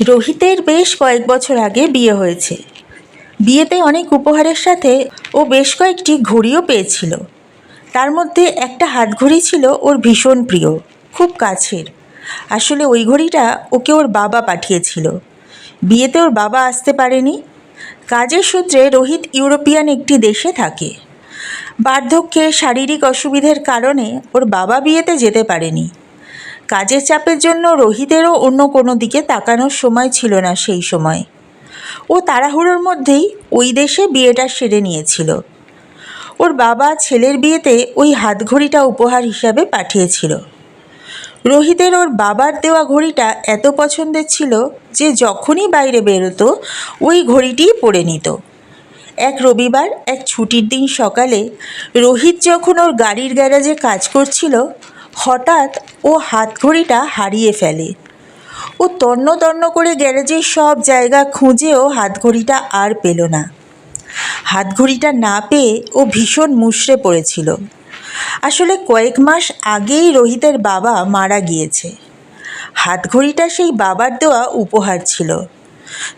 রোহিতের বেশ কয়েক বছর আগে বিয়ে হয়েছে। বিয়েতে অনেক উপহারের সাথে ও বেশ কয়েকটি ঘড়িও পেয়েছিল। তার মধ্যে একটা হাতঘড়ি ছিল ওর ভীষণ প্রিয়, খুব কাছের। আসলে ওই ঘড়িটা ওকে ওর বাবা পাঠিয়েছিল। বিয়েতে ওর বাবা আসতে পারেনি। কাজের সূত্রে রোহিত ইউরোপিয়ান একটি দেশে থাকে। বার্ধক্যে শারীরিক অসুবিধার কারণে ওর বাবা বিয়েতে যেতে পারেনি। কাজের চাপের জন্য রোহিতেরও অন্য কোনো দিকে তাকানোর সময় ছিল না সেই সময়। ও তাড়াহুড়োর মধ্যেই ওই দেশে বিয়েটা সেরে নিয়েছিল। ওর বাবা ছেলের বিয়েতে ওই হাতঘড়িটা উপহার হিসাবে পাঠিয়েছিল। রোহিতের ওর বাবার দেওয়া ঘড়িটা এত পছন্দের ছিল যে যখনই বাইরে বেরোতো, ওই ঘড়িটিই পরে নিত। এক রবিবার, এক ছুটির দিন সকালে রোহিত যখন ওর গাড়ির গ্যারাজে কাজ করছিল হঠাৎ ও হাতঘড়িটা হারিয়ে ফেলে। ও তন্ন তন্ন করে গ্যারেজের সব জায়গা খুঁজেও হাতঘড়িটা আর পেল না। হাতঘড়িটা না পেয়ে ও ভীষণ মুষড়ে পড়েছিল। আসলে কয়েক মাস আগেই রোহিতের বাবা মারা গিয়েছে। হাতঘড়িটা সেই বাবার দেওয়া উপহার ছিল।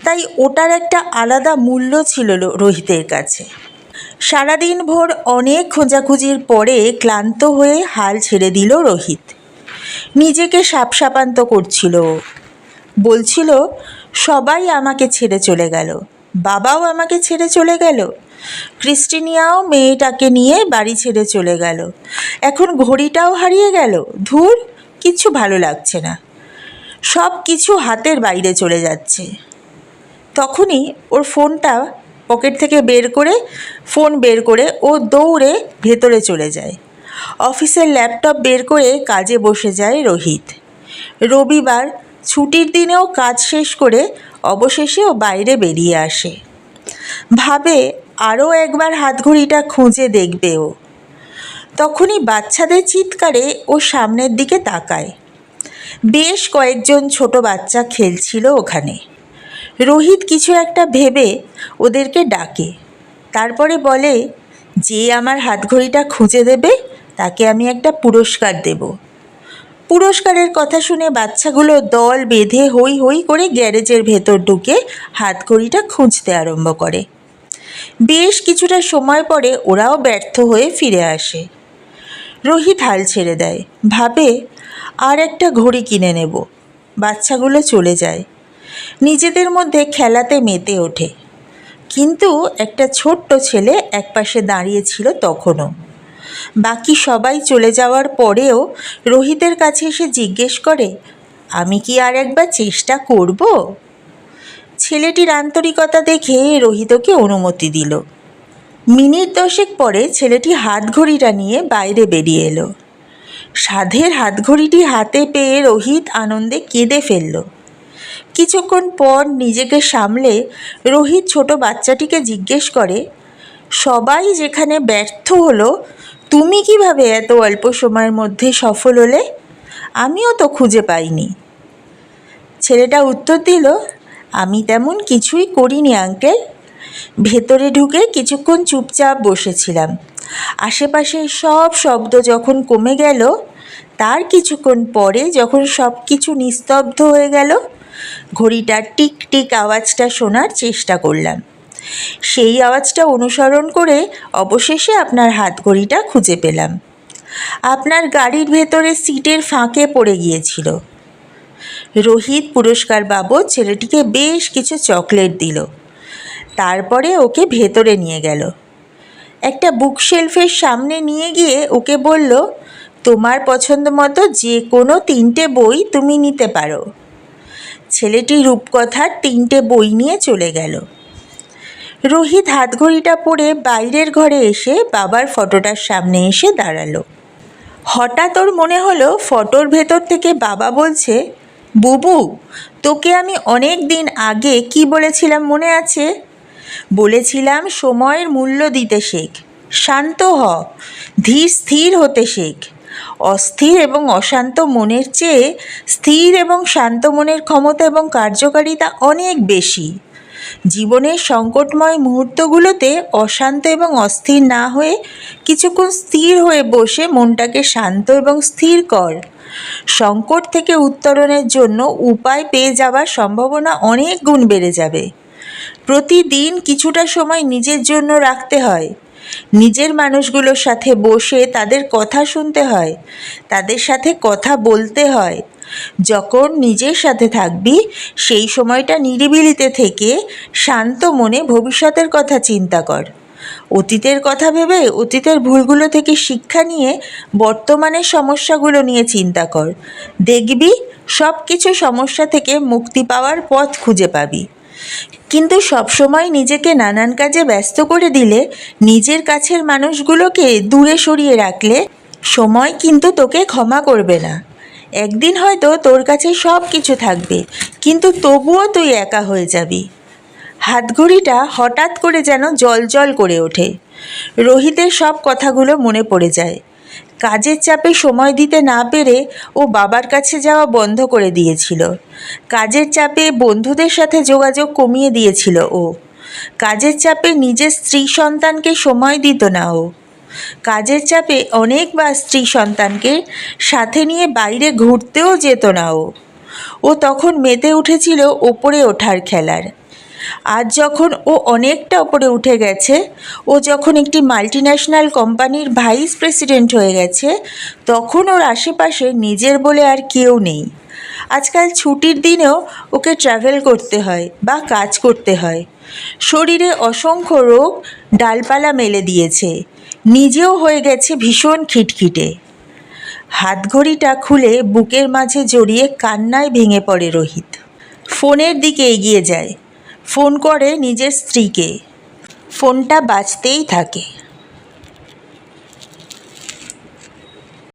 তাই ওটার একটা আলাদা মূল্য ছিল রোহিতের কাছে। সারাদিন ভোর অনেক খোঁজাখুঁজির পরে ক্লান্ত হয়ে হাল ছেড়ে দিল রোহিত। নিজেকে সাপসাপান্ত করছিল। বলছিল, সবাই আমাকে ছেড়ে চলে গেল। বাবাও আমাকে ছেড়ে চলে গেল। ক্রিস্টিনিয়াও মেয়েটাকে নিয়ে বাড়ি ছেড়ে চলে গেল। এখন ঘড়িটাও হারিয়ে গেল। ধুর কিচ্ছু ভালো লাগছে না। সব কিছু হাতের বাইরে চলে যাচ্ছে। তখনই ওর ফোনটা পকেট থেকে বের করে, ফোন বের করে ও দৌড়ে ভেতরে চলে যায়। অফিসের ল্যাপটপ বের করে কাজে বসে যায় রোহিত। রবিবার ছুটির দিনেও কাজ শেষ করে অবশেষে ও বাইরে বেরিয়ে আসে। ভাবে আরও একবার হাতঘড়িটা খুঁজে দেখবে ও। তখনই বাচ্চাদের চিৎকারে ও সামনের দিকে তাকায়। বেশ কয়েকজন ছোট বাচ্চা খেলছিল ওখানে। রোহিত কিছু একটা ভেবে ওদেরকে ডাকে। তারপরে বলে, যে আমার হাতঘড়িটা খুঁজে দেবে, তাকে আমি একটা পুরস্কার দেব। পুরস্কারের কথা শুনে বাচ্চাগুলো দল বেঁধে হই হই করে গ্যারেজের ভেতর ঢুকে হাতঘড়িটা খুঁজতে আরম্ভ করে। বেশ কিছুটা সময় পরে ওরাও ব্যর্থ হয়ে ফিরে আসে। রোহিত হাল ছেড়ে দেয়, ভাবে, আর একটা ঘড়ি কিনে নেব। বাচ্চাগুলো চলে যায়। নিজেদের মধ্যে খেলাতে মেতে ওঠে। কিন্তু একটা ছোট্ট ছেলে একপাশে দাঁড়িয়েছিল তখনও। বাকি সবাই চলে যাওয়ার পরেও রোহিতের কাছে এসে জিজ্ঞেস করে, আমি কি আর একবার চেষ্টা করব? ছেলেটির আন্তরিকতা দেখে রোহিতকে অনুমতি দিল। মিনিট দশেক পরে ছেলেটি হাতঘড়িটা নিয়ে বাইরে বেরিয়ে এলো। সাধের হাতঘড়িটি হাতে পেয়ে রোহিত আনন্দে কেঁদে ফেলল। কিছুক্ষণ পর নিজেকে সামলে রোহিত ছোট বাচ্চাটিকে জিজ্ঞেস করে, সবাই যেখানে ব্যর্থ হলো, তুমি কীভাবে এত অল্প সময়ের মধ্যে সফল হলে? আমিও তো খুঁজে পাইনি। ছেলেটা উত্তর দিল, আমি তেমন কিছুই করিনি, আঙ্কেল। ভেতরে ঢুকে কিছুক্ষণ চুপচাপ বসেছিলাম। আশেপাশে সব শব্দ যখন কমে গেল, তার কিছুক্ষণ পরে যখন সব কিছু নিস্তব্ধ হয়ে গেল ঘড়িটার টিক টিক আওয়াজটা শোনার চেষ্টা করলাম। সেই আওয়াজটা অনুসরণ করে অবশেষে আপনার হাত ঘড়িটা খুঁজে পেলাম। আপনার গাড়ির ভেতরে সিটের ফাঁকে পড়ে গিয়েছিল। রোহিত পুরস্কার বাবদ ছেলেটিকে বেশ কিছু চকলেট দিল। তারপরে ওকে ভেতরে নিয়ে গেল। একটা বুক শেলফের সামনে নিয়ে গিয়ে ওকে বলল, তোমার পছন্দ মতো যে কোনো তিনটে বই তুমি নিতে পারো। ছেলেটি রূপকথার তিনটে বই নিয়ে চলে গেল। রোহিত হাতঘড়িটা পরে বাইরের ঘরে এসে বাবার ফটোটার সামনে এসে দাঁড়াল। হঠাৎ ওর মনে হলো ফটোর ভেতর থেকে বাবা বলছে, বুবু, তোকে আমি অনেক দিন আগে কি বলেছিলাম মনে আছে? বলেছিলাম সময়ের মূল্য দিতে শেখ, শান্ত হ, ধীর স্থির হতে শেখ। অস্থির এবং অশান্ত মনের চেয়ে স্থির এবং শান্ত মনের ক্ষমতা এবং কার্যকারিতা অনেক বেশি। জীবনের সংকটময় মুহূর্তগুলোতে অশান্ত এবং অস্থির না হয়ে কিছুক্ষণ স্থির হয়ে বসে মনটাকে শান্ত এবং স্থির কর। সংকট থেকে উত্তরণের জন্য উপায় পেয়ে যাওয়ার সম্ভাবনা অনেক গুণ বেড়ে যাবে। প্রতিদিন কিছুটা সময় নিজের জন্য রাখতে হয়। নিজের মানুষগুলোর সাথে বসে তাদের কথা শুনতে হয়, তাদের সাথে কথা বলতে হয়। যখন নিজের সাথে থাকবি, সেই সময়টা নিরিবিলিতে থেকে শান্ত মনে ভবিষ্যতের কথা চিন্তা কর। অতীতের কথা ভেবে অতীতের ভুলগুলো থেকে শিক্ষা নিয়ে বর্তমানের সমস্যাগুলো নিয়ে চিন্তা কর। দেখবি সব কিছু সমস্যা থেকে মুক্তি পাওয়ার পথ খুঁজে পাবি। কিন্তু সবসময় নিজেকে নানান কাজে ব্যস্ত করে দিলে নিজের কাছের মানুষগুলোকে দূরে সরিয়ে রাখলে সময় কিন্তু তোকে ক্ষমা করবে না। একদিন হয়তো তোর কাছে সব কিছু থাকবে, কিন্তু তবুও তুই একা হয়ে যাবি। হাতঘড়িটা হঠাৎ করে যেন জল জল করে ওঠে। রোহিতের সব কথাগুলো মনে পড়ে যায়। কাজের চাপে সময় দিতে না পেরে ও বাবার কাছে যাওয়া বন্ধ করে দিয়েছিল। কাজের চাপে বন্ধুদের সাথে যোগাযোগ কমিয়ে দিয়েছিল ও। কাজের চাপে নিজের স্ত্রী সন্তানকে সময় দিত না ও। কাজের চাপে অনেকবার স্ত্রী সন্তানকে সাথে নিয়ে বাইরে ঘুরতেও যেত না ও। ও তখন মেতে উঠেছিল ওপরে ওঠার খেলার। আজ যখন ও অনেকটা ওপরে উঠে গেছে, ও যখন একটি মাল্টিন্যাশনাল কোম্পানির ভাইস প্রেসিডেন্ট হয়ে গেছে, তখন ওর আশেপাশে নিজের বলে আর কেউ নেই। আজকাল ছুটির দিনেও ওকে ট্রাভেল করতে হয় বা কাজ করতে হয়। শরীরে অসংখ্য রোগ ডালপালা মেলে দিয়েছে। নিজেও হয়ে গেছে ভীষণ খিটখিটে। হাতঘড়িটা খুলে বুকের মাঝে জড়িয়ে কান্নায় ভেঙে পড়ে রোহিত। ফোনের দিকে এগিয়ে যায়। ফোন করে নিজের স্ত্রীকে। ফোনটা বাজতেই থাকে।